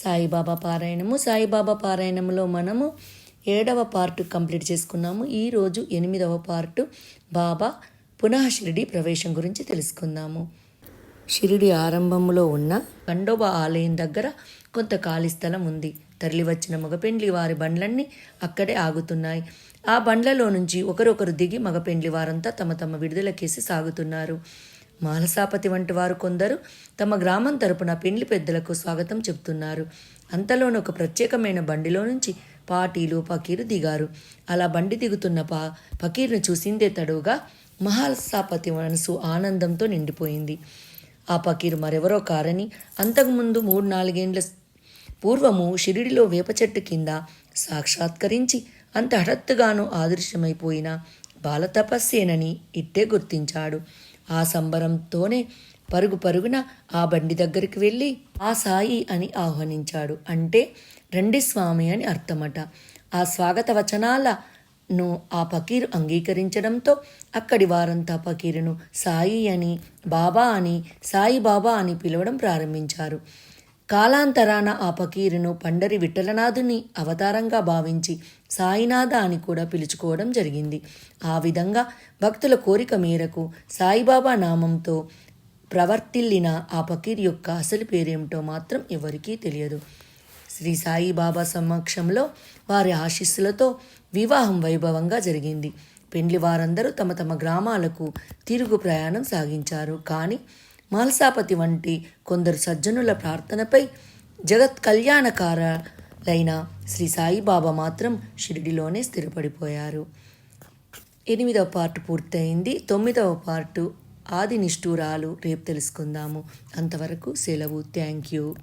సాయిబాబా పారాయణము. సాయిబాబా పారాయణంలో మనము ఏడవ పార్ట్ కంప్లీట్ చేసుకున్నాము. ఈరోజు ఎనిమిదవ పార్ట్ బాబా పునః షిరిడి ప్రవేశం గురించి తెలుసుకుందాము. షిరిడి ఆరంభంలో ఉన్న ఖండోబా ఆలయం దగ్గర కొంత ఖాళీ స్థలం ఉంది. తరలి వచ్చిన మగపెండ్లి వారి బండ్లన్నీ అక్కడే ఆగుతున్నాయి. ఆ బండ్లలో నుంచి ఒకరొకరు దిగి మగపెండ్లి వారంతా తమ తమ విడుదల కేసి సాగుతున్నారు. మాలసాపతి వంటి వారు కొందరు తమ గ్రామం తరపున పెండ్లి పెద్దలకు స్వాగతం చెబుతున్నారు అంతలోనే ఒక ప్రత్యేకమైన బండిలో నుంచి పాటీలు పకీరు దిగారు. అలా బండి దిగుతున్న పా పకీర్ను చూసిందే తడువుగా మహాసాపతి మనసు ఆనందంతో నిండిపోయింది. ఆ పకీరు మరెవరో కారని అంతకుముందు మూడు నాలుగేండ్ల పూర్వము షిరిడిలో వేప చెట్టు కింద సాక్షాత్కరించి అంత హఠత్తుగాను ఆదృశ్యమైపోయిన బాలతపస్సేనని ఇట్టే గుర్తించాడు. ఆ సంబరంతోనే పరుగు పరుగున ఆ బండి దగ్గరికి వెళ్ళి ఆ సాయి అని ఆహ్వానించాడు. అంటే రండి స్వామి అని అర్థమట. ఆ స్వాగత వచనాలను ఆ పకీరు అంగీకరించడంతో అక్కడి వారంతా పకీరును సాయి అని బాబా అని సాయి బాబా అని పిలవడం ప్రారంభించారు. కాలాంతరాన ఆ పకీరును పండరి విఠలనాథుని అవతారంగా భావించి సాయినాథ అని కూడా పిలుచుకోవడం జరిగింది. ఆ విధంగా భక్తుల కోరిక మేరకు సాయిబాబా నామంతో ప్రవర్తిల్లిన ఆ పకీర్ యొక్క అసలు పేరేమిటో మాత్రం ఎవరికీ తెలియదు. శ్రీ సాయిబాబా సమక్షంలో వారి ఆశీస్సులతో వివాహం వైభవంగా జరిగింది. పెండ్లి వారందరూ తమ తమ గ్రామాలకు తిరుగు ప్రయాణం సాగించారు. కానీ మాల్సాపతి వంటి కొందరు సజ్జనుల ప్రార్థనపై జగత్ కళ్యాణకారలైన శ్రీ సాయిబాబా మాత్రం షిరిడిలోనే స్థిరపడిపోయారు. ఎనిమిదవ పార్ట్ పూర్తయింది. తొమ్మిదవ పార్టు ఆది నిష్ఠూరాలు రేపు తెలుసుకుందాము. అంతవరకు సెలవు. Thank you.